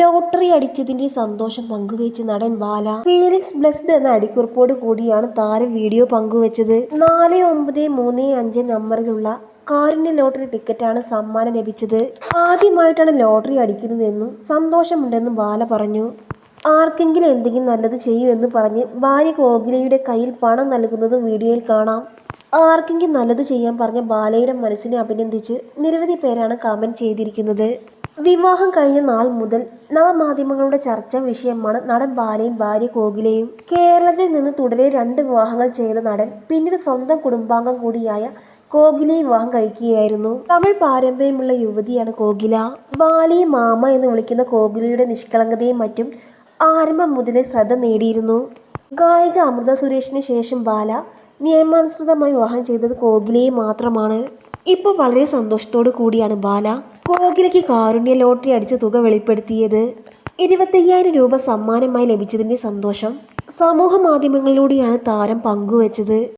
Lottery അടിച്ചതിന്റെ സന്തോഷം പങ്കുവെച്ച് നടൻ ബാല ഫീലിക്സ് ബ്ലെസ്ഡ് എന്ന അടിക്കുറിപ്പോട് കൂടിയാണ് താരം വീഡിയോ പങ്കുവെച്ചത്. നാല് ഒമ്പത് മൂന്ന് അഞ്ച് നമ്പറിലുള്ള കാറിന്റെ ലോട്ടറി ടിക്കറ്റാണ് സമ്മാനം ലഭിച്ചത്. ആദ്യമായിട്ടാണ് ലോട്ടറി അടിക്കുന്നതെന്നും സന്തോഷമുണ്ടെന്നും ബാല പറഞ്ഞു. ആർക്കെങ്കിലും എന്തെങ്കിലും നല്ലത് ചെയ്യൂ എന്ന് പറഞ്ഞ് ഭാര്യ കോകിലയുടെ കയ്യിൽ പണം നൽകുന്നതും വീഡിയോയിൽ കാണാം. ആർക്കെങ്കിലും നല്ലത് ചെയ്യാൻ പറഞ്ഞ ബാലയുടെ മനസ്സിനെ അഭിനന്ദിച്ച് നിരവധി പേരാണ് കമന്റ് ചെയ്തിരിക്കുന്നത്. വിവാഹം കഴിഞ്ഞ നാൾ മുതൽ നവമാധ്യമങ്ങളുടെ ചർച്ചാ വിഷയമാണ് നടൻ ബാലയും ഭാര്യ കോകിലയും. കേരളത്തിൽ നിന്ന് തുടരെ രണ്ട് വിവാഹങ്ങൾ ചെയ്ത നടൻ പിന്നീട് സ്വന്തം കുടുംബാംഗം കൂടിയായ കോകിലയെ വിവാഹം കഴിക്കുകയായിരുന്നു. തമിഴ് പാരമ്പര്യമുള്ള യുവതിയാണ് കോകില. ബാലയെ മാമ എന്ന് വിളിക്കുന്ന കോകിലയുടെ നിഷ്കളങ്കതയും മറ്റും ആരംഭം മുതലേ ശ്രദ്ധ നേടിയിരുന്നു. ഗായിക അമൃത സുരേഷിന് ശേഷം ബാല നിയമാനുസൃതമായി വിവാഹം ചെയ്തത് കോകിലയെ മാത്രമാണ്. ഇപ്പോൾ വളരെ സന്തോഷത്തോടു കൂടിയാണ് ബാല. കോകിലയ്ക്ക് കാരുണ്യ ലോട്ടറി അടിച്ച തുക വെളിപ്പെടുത്തിയത് ഇരുപത്തയ്യായിരം രൂപ സമ്മാനമായി ലഭിച്ചതിന്റെ സന്തോഷം. സമൂഹ മാധ്യമങ്ങളിലൂടെയാണ് താരം പങ്കുവച്ചത്.